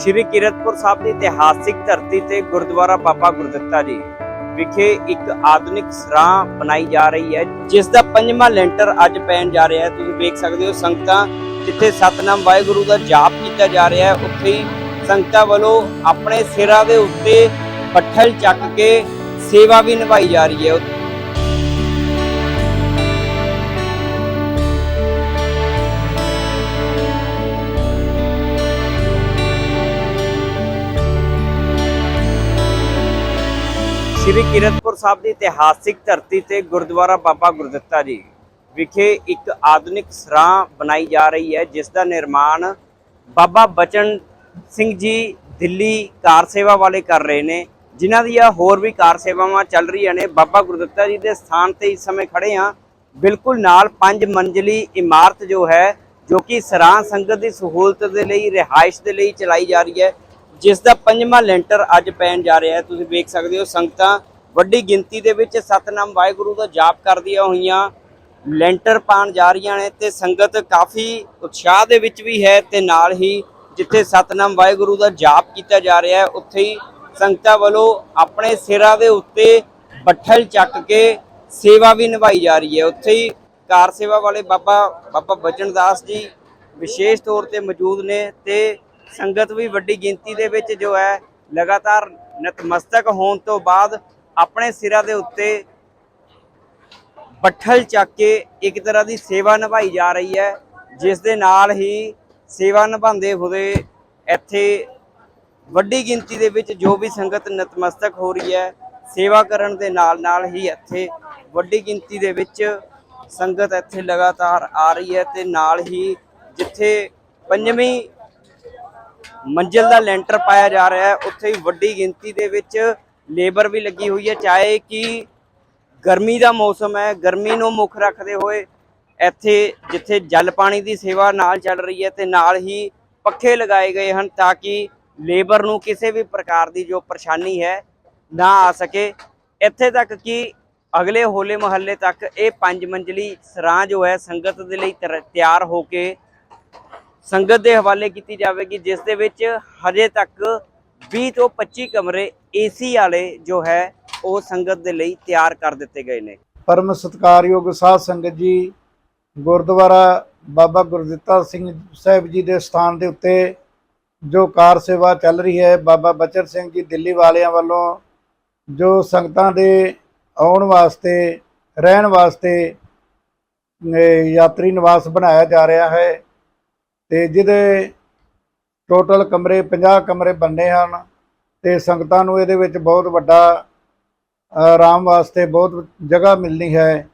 ਸ਼੍ਰੀ ਕੀਰਤਪੁਰ ਸਾਹਿਬ ਦੀ ਇਤਿਹਾਸਿਕ ਧਰਤੀ ਤੇ ਗੁਰਦੁਆਰਾ ਬਾਬਾ ਗੁਰਦਿੱਤਾ ਜੀ ਵਿਖੇ ਇੱਕ ਆਧੁਨਿਕ ਸਰਾਂ ਬਣਾਈ ਜਾ ਰਹੀ ਹੈ, ਜਿਸ ਦਾ ਪੰਜਵਾਂ ਲੈਂਟਰ ਅੱਜ ਪੈਣ ਜਾ ਰਿਹਾ ਹੈ। ਤੁਸੀਂ ਵੇਖ ਸਕਦੇ ਹੋ ਸੰਗਤਾਂ ਜਿੱਥੇ ਸਤਨਾਮ ਵਾਹਿਗੁਰੂ ਦਾ ਜਾਪ ਕੀਤਾ ਜਾ ਰਿਹਾ ਹੈ, ਉੱਥੇ ਹੀ ਸੰਗਤਾਂ ਵੱਲੋਂ ਆਪਣੇ ਸਿਰਾਂ ਦੇ ਉੱਤੇ ਪੱਠਲ ਚੱਕ ਕੇ ਸੇਵਾ ਵੀ ਨਿਭਾਈ ਜਾ ਰਹੀ ਹੈ। ਸ਼੍ਰੀ ਕੀਰਤਪੁਰ ਸਾਹਿਬ ਦੀ ਇਤਿਹਾਸਿਕ ਧਰਤੀ ਤੇ ਗੁਰਦੁਆਰਾ ਬਾਬਾ ਗੁਰਦਿੱਤਾ ਜੀ ਵਿਖੇ ਇੱਕ ਆਧੁਨਿਕ ਸਰਾਂ ਬਣਾਈ ਜਾ ਰਹੀ ਹੈ, ਜਿਸ ਦਾ ਨਿਰਮਾਣ ਬਾਬਾ ਬਚਨ ਸਿੰਘ ਜੀ ਦਿੱਲੀ ਕਾਰ ਸੇਵਾ ਵਾਲੇ ਕਰ ਰਹੇ ਨੇ। ਜਿਨ੍ਹਾਂ ਦੀਆਂ ਹੋਰ ਵੀ ਕਾਰ ਸੇਵਾਵਾਂ ਚੱਲ ਰਹੀਆਂ ਨੇ, ਬਾਬਾ ਗੁਰਦਿੱਤਾ ਜੀ ਦੇ ਸਥਾਨ ਤੇ ਇਸ ਸਮੇਂ ਖੜੇ ਹਾਂ। ਬਿਲਕੁਲ ਨਾਲ ਪੰਜ ਮੰਜ਼ਲੀ ਇਮਾਰਤ ਜੋ ਹੈ, ਜੋ ਕਿ ਸਰਾਂ ਸੰਗਤ ਦੀ ਸਹੂਲਤ ਦੇ ਲਈ, ਰਿਹਾਇਸ਼ ਦੇ ਲਈ ਚਲਾਈ ਜਾ ਰਹੀ ਹੈ। ਜਿਸ ਦਾ ਪੰਜਵਾਂ ਲੈਂਟਰ ਅੱਜ ਪੈਣ ਜਾ ਰਿਹਾ ਹੈ। ਤੁਸੀਂ ਵੇਖ ਸਕਦੇ ਹੋ, ਸੰਗਤਾਂ ਵੱਡੀ ਗਿਣਤੀ ਦੇ ਵਿੱਚ ਸਤਨਾਮ ਵਾਹਿਗੁਰੂ ਦਾ ਜਾਪ ਕਰਦੀਆਂ ਹੋਈਆਂ, ਲੈਂਟਰ ਪਾਣ ਜਾ ਰਹੀਆਂ ਨੇ ਤੇ ਸੰਗਤ ਕਾਫੀ ਉਤਸ਼ਾਹ ਦੇ ਵਿੱਚ ਵੀ ਹੈ ਤੇ ਨਾਲ ਹੀ ਜਿੱਥੇ ਸਤਨਾਮ ਵਾਹਿਗੁਰੂ ਦਾ ਜਾਪ ਕੀਤਾ ਜਾ ਰਿਹਾ ਹੈ, ਉੱਥੇ ਹੀ ਸੰਗਤਾਂ ਵੱਲੋਂ ਆਪਣੇ ਸਿਰਾਂ ਦੇ ਉੱਤੇ ਬੱਠਲ ਚੱਕ ਕੇ ਸੇਵਾ ਵੀ ਨਿਭਾਈ ਜਾ ਰਹੀ ਹੈ। ਉੱਥੇ ਹੀ ਕਾਰ ਸੇਵਾ ਵਾਲੇ ਬਾਬਾ ਬਾਬਾ ਬਚਨ ਦਾਸ ਜੀ ਵਿਸ਼ੇਸ਼ ਤੌਰ ਤੇ ਮੌਜੂਦ ਨੇ ਤੇ ਸੰਗਤ ਵੀ ਵੱਡੀ ਗਿਣਤੀ ਦੇ ਵਿੱਚ ਜੋ ਹੈ ਲਗਾਤਾਰ ਨਤਮਸਤਕ ਹੋਣ ਤੋਂ ਬਾਅਦ ਆਪਣੇ ਸਿਰਾਂ ਦੇ ਉੱਤੇ ਬੱਠਲ ਚੱਕ ਕੇ ਇੱਕ ਤਰ੍ਹਾਂ ਦੀ ਸੇਵਾ ਨਿਭਾਈ ਜਾ ਰਹੀ ਹੈ, ਜਿਸ ਦੇ ਨਾਲ ਹੀ ਸੇਵਾ ਨਿਭਾਉਂਦੇ ਹੋਏ ਇੱਥੇ ਵੱਡੀ ਗਿਣਤੀ ਦੇ ਵਿੱਚ ਜੋ ਵੀ ਸੰਗਤ ਨਤਮਸਤਕ ਹੋ ਰਹੀ ਹੈ, ਸੇਵਾ ਕਰਨ ਦੇ ਨਾਲ ਨਾਲ ਹੀ ਇੱਥੇ ਵੱਡੀ ਗਿਣਤੀ ਦੇ ਵਿੱਚ ਸੰਗਤ ਇੱਥੇ ਲਗਾਤਾਰ ਆ ਰਹੀ ਹੈ ਤੇ ਨਾਲ ਹੀ ਜਿੱਥੇ ਪੰਜਵੀਂ ਮੰਜ਼ਿਲ ਦਾ ਲੈਂਟਰ ਪਾਇਆ ਜਾ ਰਿਹਾ ਹੈ। ਉੱਥੇ ਹੀ ਵੱਡੀ ਗਿਣਤੀ ਦੇ ਵਿੱਚ ਲੇਬਰ ਵੀ ਲੱਗੀ ਹੋਈ ਹੈ। ਚਾਹੇ ਕਿ ਗਰਮੀ ਦਾ ਮੌਸਮ ਹੈ, ਗਰਮੀ ਨੂੰ ਮੁੱਖ ਰੱਖਦੇ ਹੋਏ ਇੱਥੇ ਜਿੱਥੇ ਜਲ ਪਾਣੀ ਦੀ ਸੇਵਾ ਨਾਲ ਚੱਲ ਰਹੀ ਹੈ ਤੇ ਨਾਲ ਹੀ ਪੱਖੇ ਲਗਾਏ ਗਏ ਹਨ ਤਾਂ ਕਿ ਲੇਬਰ ਨੂੰ ਕਿਸੇ ਵੀ ਪ੍ਰਕਾਰ ਦੀ ਜੋ ਪਰੇਸ਼ਾਨੀ ਹੈ ਨਾ ਆ ਸਕੇ। ਇੱਥੇ ਤੱਕ ਕਿ ਅਗਲੇ ਹੋਲੇ ਮਹੱਲੇ ਤੱਕ ਇਹ ਪੰਜ ਮੰਜ਼ਲੀ ਸਰਾਂ ਜੋ ਹੈ ਸੰਗਤ ਦੇ ਲਈ ਤਿਰ- ਤਿਆਰ ਹੋ ਕੇ ਸੰਗਤ ਦੇ ਹਵਾਲੇ ਕੀਤੀ ਜਾਵੇਗੀ, ਜਿਸ ਦੇ ਵਿੱਚ ਹਜੇ ਤੱਕ 20 ਤੋਂ 25 ਕਮਰੇ ਏਸੀ ਵਾਲੇ ਜੋ ਹੈ, ਉਹ ਸੰਗਤ ਦੇ ਲਈ ਤਿਆਰ ਕਰ ਦਿੱਤੇ ਗਏ ਨੇ। ਪਰਮ ਸਤਿਕਾਰਯੋਗ ਸਾਧ ਸੰਗਤ ਜੀ, ਗੁਰਦੁਆਰਾ ਬਾਬਾ ਗੁਰਦਿੱਤਾ ਸਿੰਘ ਸਾਹਿਬ ਜੀ ਦੇ ਸਥਾਨ ਦੇ ਉੱਤੇ ਜੋ ਕਾਰ ਸੇਵਾ ਚੱਲ ਰਹੀ ਹੈ, ਬਾਬਾ ਬਚਨ ਸਿੰਘ ਜੀ ਦਿੱਲੀ ਵਾਲਿਆਂ ਵੱਲੋਂ ਜੋ ਸੰਗਤਾਂ ਦੇ ਆਉਣ ਵਾਸਤੇ, ਰਹਿਣ ਵਾਸਤੇ ਯਾਤਰੀ ਨਿਵਾਸ ਬਣਾਇਆ ਜਾ ਰਿਹਾ ਹੈ। ਤੇ ਜਿਹਦੇ ਟੋਟਲ ਕਮਰੇ 50 ਕਮਰੇ ਬੰਨੇ ਹਨ ਤੇ ਸੰਗਤਾਂ ਨੂੰ ਇਹਦੇ ਵਿੱਚ ਬਹੁਤ ਵੱਡਾ ਆਰਾਮ ਵਾਸਤੇ ਬਹੁਤ ਜਗ੍ਹਾ ਮਿਲਣੀ ਹੈ।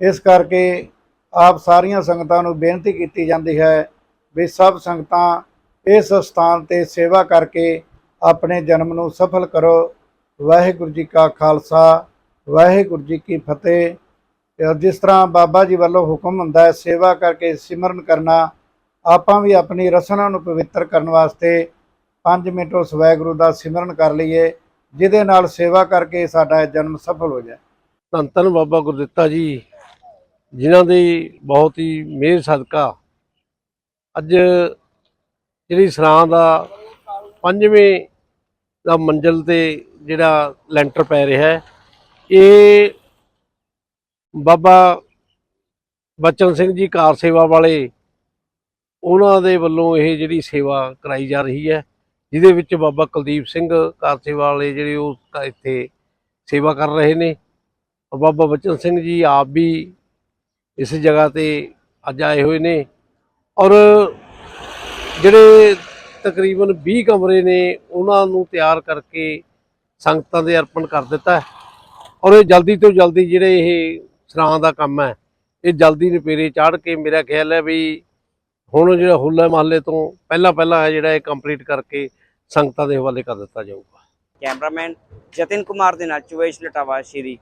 ਇਸ ਕਰਕੇ ਆਪ ਸਾਰੀਆਂ ਸੰਗਤਾਂ ਨੂੰ ਬੇਨਤੀ ਕੀਤੀ ਜਾਂਦੀ ਹੈ ਵੀ ਸਭ ਸੰਗਤਾਂ ਇਸ ਸਥਾਨ ਤੇ ਸੇਵਾ ਕਰਕੇ ਆਪਣੇ ਜਨਮ ਨੂੰ ਸਫਲ ਕਰੋ। ਵਾਹਿਗੁਰੂ ਜੀ ਕਾ ਖਾਲਸਾ, ਵਾਹਿਗੁਰੂ ਜੀ ਕੀ ਫਤਿਹ। ਜਿਸ ਤਰ੍ਹਾਂ ਬਾਬਾ ਜੀ ਵੱਲੋਂ ਹੁਕਮ ਹੁੰਦਾ ਹੈ, ਸੇਵਾ ਕਰਕੇ ਸਿਮਰਨ ਕਰਨਾ ਆਪਾਂ ਵੀ ਆਪਣੀ ਰਸਨਾ ਨੂੰ ਪਵਿੱਤਰ ਕਰਨ ਵਾਸਤੇ 5 ਮਿੰਟ ਉਸ ਵਾਹਿਗੁਰੂ ਦਾ ਸਿਮਰਨ ਕਰ ਲਈਏ, ਜਿਹਦੇ ਨਾਲ ਸੇਵਾ ਕਰਕੇ ਸਾਡਾ ਜਨਮ ਸਫਲ ਹੋ ਜਾਏ। ਧੰਨ ਧੰਨ ਬਾਬਾ ਗੁਰਦਿੱਤਾ ਜੀ, ਜਿਨ੍ਹਾਂ ਦੀ ਬਹੁਤ ਹੀ ਮਿਹਰ ਸਦਕਾ ਅੱਜ ਜਿਹੜੀ ਸਰਾਂ ਦਾ ਪੰਜਵੇਂ ਦਾ ਮੰਜ਼ਲ ਤੇ ਜਿਹੜਾ ਲੈਂਟਰ ਪੈ ਰਿਹਾ ਹੈ, ਇਹ ਬਾਬਾ ਬਚਨ ਸਿੰਘ ਜੀ ਕਾਰ ਸੇਵਾ ਵਾਲੇ ਉਹਨਾਂ ਦੇ ਵੱਲੋਂ ਇਹ ਜਿਹੜੀ ਸੇਵਾ ਕਰਾਈ ਜਾ ਰਹੀ ਹੈ, ਜਿਹਦੇ ਵਿੱਚ ਬਾਬਾ ਕੁਲਦੀਪ ਸਿੰਘ ਕਾਰ ਸੇਵਾ ਵਾਲੇ ਜਿਹੜੇ ਉਹ ਇੱਥੇ ਸੇਵਾ ਕਰ ਰਹੇ ਨੇ ਔਰ ਬਾਬਾ ਬਚਨ ਸਿੰਘ ਜੀ ਆਪ ਵੀ ਇਸ ਜਗ੍ਹਾ ਤੇ ਅੱਜ ਆਏ ਹੋਏ ਨੇ ਔਰ ਜਿਹੜੇ ਤਕਰੀਬਨ 20 ਕਮਰੇ ਨੇ, ਉਹਨਾਂ ਨੂੰ ਤਿਆਰ ਕਰਕੇ ਸੰਗਤਾਂ ਦੇ ਅਰਪਣ ਕਰ ਦਿੱਤਾ ਔਰ ਇਹ ਜਲਦੀ ਤੋਂ ਜਲਦੀ ਜਿਹੜੇ ਇਹ ਸਰਾਂ ਦਾ ਕੰਮ ਹੈ, ਇਹ ਜਲਦੀ ਨਿਪੇਰੇ ਚਾੜ ਕੇ ਮੇਰਾ ਖਿਆਲ ਹੈ ਵੀ ਹੁਣ ਜਿਹੜਾ ਹੋਲਾ ਮਹੱਲੇ ਤੋਂ ਪਹਿਲਾਂ ਪਹਿਲਾਂ ਹੈ ਜਿਹੜਾ ਇਹ ਕੰਪਲੀਟ ਕਰਕੇ ਸੰਗਤਾਂ ਦੇ ਹਵਾਲੇ ਕਰ ਦਿੱਤਾ ਜਾਊਗਾ। ਕੈਮਰਾਮੈਨ ਜਤਿਨ ਕੁਮਾਰ ਦੇ ਨਾਲ ਚੁਵੇਸ਼ ਲਟਾਵਾ, ਸ਼੍ਰੀ